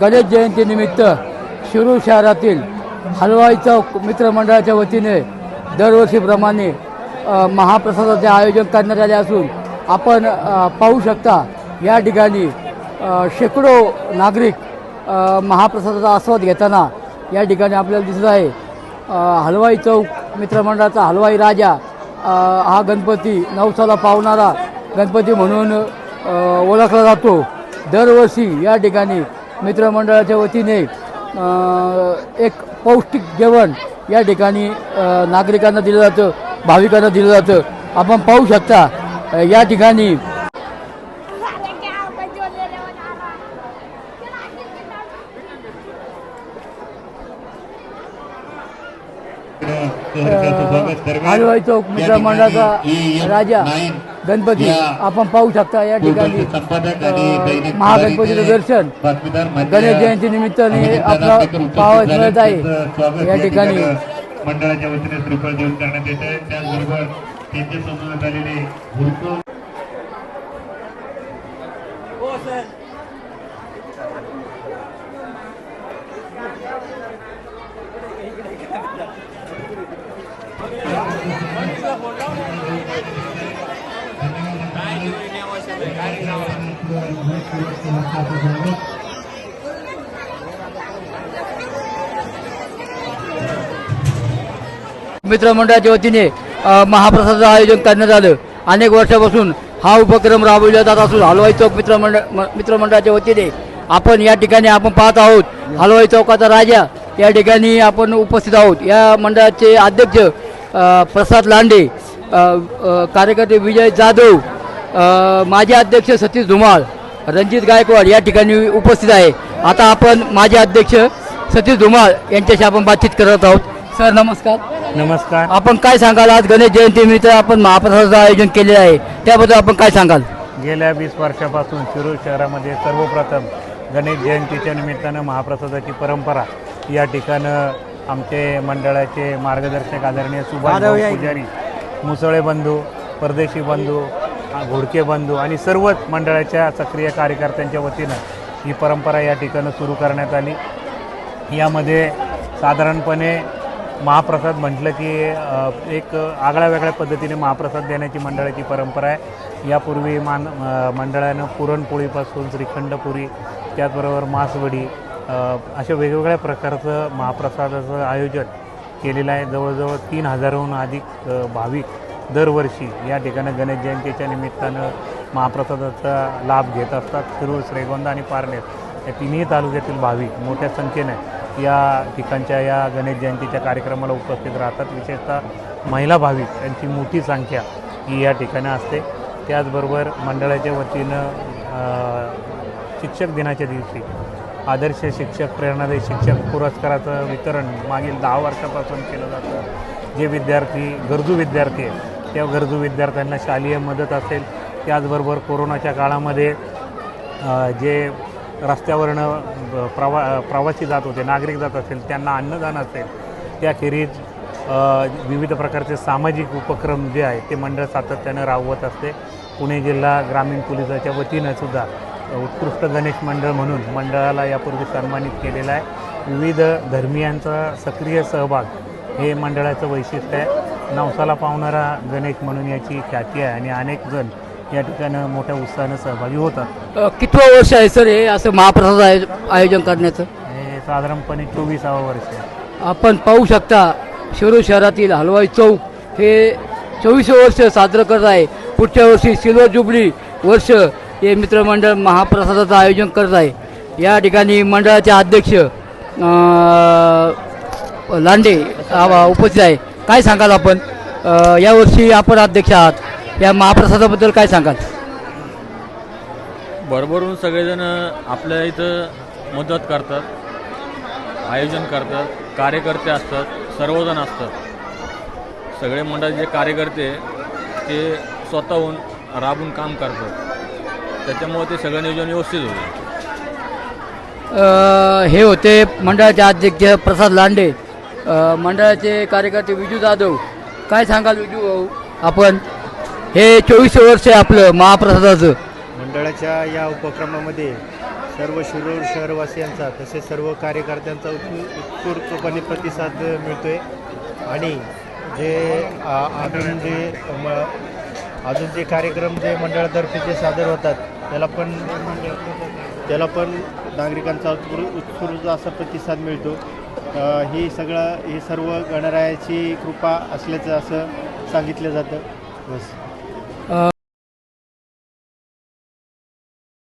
गणेश जयंतीनिमित्त शिरूर शहरातील हलवाई चौक मित्रमंडळाच्या वतीने दरवर्षीप्रमाणे महाप्रसादाचे आयोजन करण्यात आले असून आपण पाहू शकता या ठिकाणी शेकडो नागरिक महाप्रसादाचा आस्वाद घेताना या ठिकाणी आपल्याला दिसत आहे. हलवाई चौक मित्रमंडळाचा हलवाई राजा हा गणपती नवसाला पावणारा गणपती म्हणून ओळखला जातो. दरवर्षी या ठिकाणी मित्रमंडळाच्या वतीने एक पौष्टिक जेवण या ठिकाणी नागरिकांना दिलं जातं भाविकांना दिलं जातं. आपण पाहू शकता या ठिकाणी हलवाई चौक मित्रमंडळाचा राजा गणपती. आपण पाहू शकता या ठिकाणी महागणपतीचं दर्शन. गणेश जयंती निमित्ताने आपलं पाहावयास मिळत आहे. या ठिकाणी मंडळाच्या वतीने श्रीफळ देऊन करण्यात येत आहे. त्याचबरोबर त्यांचे समजण्यात आलेले हुडको मित्रमंडळाच्या वतीने महाप्रसादचं महाप्रसादाचं आयोजन करण्यात आलं. अनेक वर्षापासून हा उपक्रम राबविला जात असून हलवाई चौक मित्रमंडळ मित्रमंडळाच्या वतीने आपण या ठिकाणी आपण पाहत आहोत. हलवाई चौकाचा राजा या ठिकाणी आपण उपस्थित आहोत. या मंडळाचे अध्यक्ष प्रसाद लांडे कार्यकर्ते विजय जाधव माजी अध्यक्ष सतीश धुमाळ रणजित गायकवाड या ठिकाणी उपस्थित आहे. आता आपण माजी अध्यक्ष सतीश धुमाळ यांच्याशी आपण बातचीत करत आहोत. सर नमस्कार. नमस्कार. आपण काय सांगाल? आज गणेश जयंतीनिमित्त आपण महाप्रसादाचं आयोजन केलेलं आहे. त्याबद्दल आपण काय सांगाल? गेल्या वीस वर्षापासून शिरूर शहरामध्ये सर्वप्रथम गणेश जयंतीच्या निमित्तानं महाप्रसादाची परंपरा या ठिकाणं आमचे मंडळाचे मार्गदर्शक आदरणीय सुभाष पुजारी मुसळे बंधू परदेशी बंधू घोडके बंधू आणि सर्वच मंडळाच्या सक्रिय कार्यकर्त्यांच्या वतीनं ही परंपरा या ठिकाणं सुरू करण्यात आली. यामध्ये साधारणपणे महाप्रसाद म्हटलं की एक आगळ्या वेगळ्या पद्धतीने महाप्रसाद देण्याची मंडळाची परंपरा आहे. यापूर्वी मान मंडळानं पुरणपोळीपासून श्रीखंडपुरी त्याचबरोबर मासवडी अशा वेगवेगळ्या प्रकारचं महाप्रसादाचं आयोजन केलेलं आहे. जवळजवळ तीन हजाराहून अधिक भाविक दरवर्षी या ठिकाणी गणेश जयंतीच्या निमित्तानं महाप्रसादाचा लाभ घेत असतात. शिरूर श्रीगोंदा आणि पारनेर या तिन्ही तालुक्यातील भाविक मोठ्या संख्येने या ठिकाणच्या या गणेश जयंतीच्या कार्यक्रमाला उपस्थित राहतात. विशेषतः महिला भाविक यांची मोठी संख्या ही या ठिकाणी असते. त्याचबरोबर मंडळाच्या वतीनं शिक्षक दिनाच्या दिवशी आदर्श शिक्षक प्रेरणादायी शिक्षक पुरस्काराचं वितरण मागील दहा वर्षापासून केलं जातं. जे विद्यार्थी गरजू विद्यार्थी आहेत त्या गरजू विद्यार्थ्यांना शालेय मदत असेल. त्याचबरोबर कोरोनाच्या काळामध्ये जे रस्त्यावरनं प्रवा प्रवासी जात होते नागरिक जात असेल त्यांना अन्नदान असेल त्याखेरीज विविध प्रकारचे सामाजिक उपक्रम जे आहे ते मंडळ सातत्यानं राबवत असते. पुणे जिल्हा ग्रामीण पोलिसाच्या वतीनं सुद्धा उत्कृष्ट गणेश मंडळ म्हणून मंडळाला यापूर्वी सन्मानित केलेलं आहे. विविध धर्मियांचा सक्रिय सहभाग हे मंडळाचं वैशिष्ट्य आहे. नवसाला पावणारा गणेश म्हणून याची ख्याती आहे आणि अनेक जण या ठिकाणी मोठ्या उत्साहानं सहभागी होतात. अ, कितवं वर्ष आहे सर हे असं महाप्रसाद आयो- आयोजन करण्याचं? हे साधारणपणे चोवीसावं वर्ष आहे. आपण पाहू शकता शिरूर शहरातील हलवाई चौक हे चोवीस वर्ष साजरं करत आहे. पुढच्या वर्षी सिल्वर जुबली वर्ष हे मित्रमंडळ महाप्रसादाचं आयोजन करत आहे. या ठिकाणी मंडळाचे अध्यक्ष लांडे उपस्थित आहे. काय सांगाल आपण? यावर्षी आपण अध्यक्ष आहात. या महाप्रसादाबद्दल काय सांगाल? भरभरून सगळेजण आपल्या इथं मदत करतात आयोजन करतात कार्यकर्ते असतात सर्वजण असतात. सगळे मंडळाचे जे कार्यकर्ते ते स्वतःहून राबून काम करतात. त्याच्यामुळे ते सगळं नियोजन व्यवस्थित होतं. अ, हे होते मंडळाचे अध्यक्ष प्रसाद लांडे. अ, मंडळाचे कार्यकर्ते विजू जाधव. काय सांगाल विजू भाऊ? आपण हे चोवीस वर्ष आहे आपलं महाप्रसादाचं. मंडळाच्या या उपक्रमामध्ये सर्व शिरूर शहरवासियांचा तसेच सर्व कार्यकर्त्यांचा उत्स्फूर्तपणे प्रतिसाद मिळतोय. आणि जे आ- जे म- अजून जे कार्यक्रम जे मंडळातर्फे जे सादर होतात त्याला पण त्याला पण नागरिकांचा उत्स्फूर्त असा प्रतिसाद मिळतो. ही सगळं हे सर्व गणरायाची कृपा असल्याचं असं सांगितलं जातं. बस.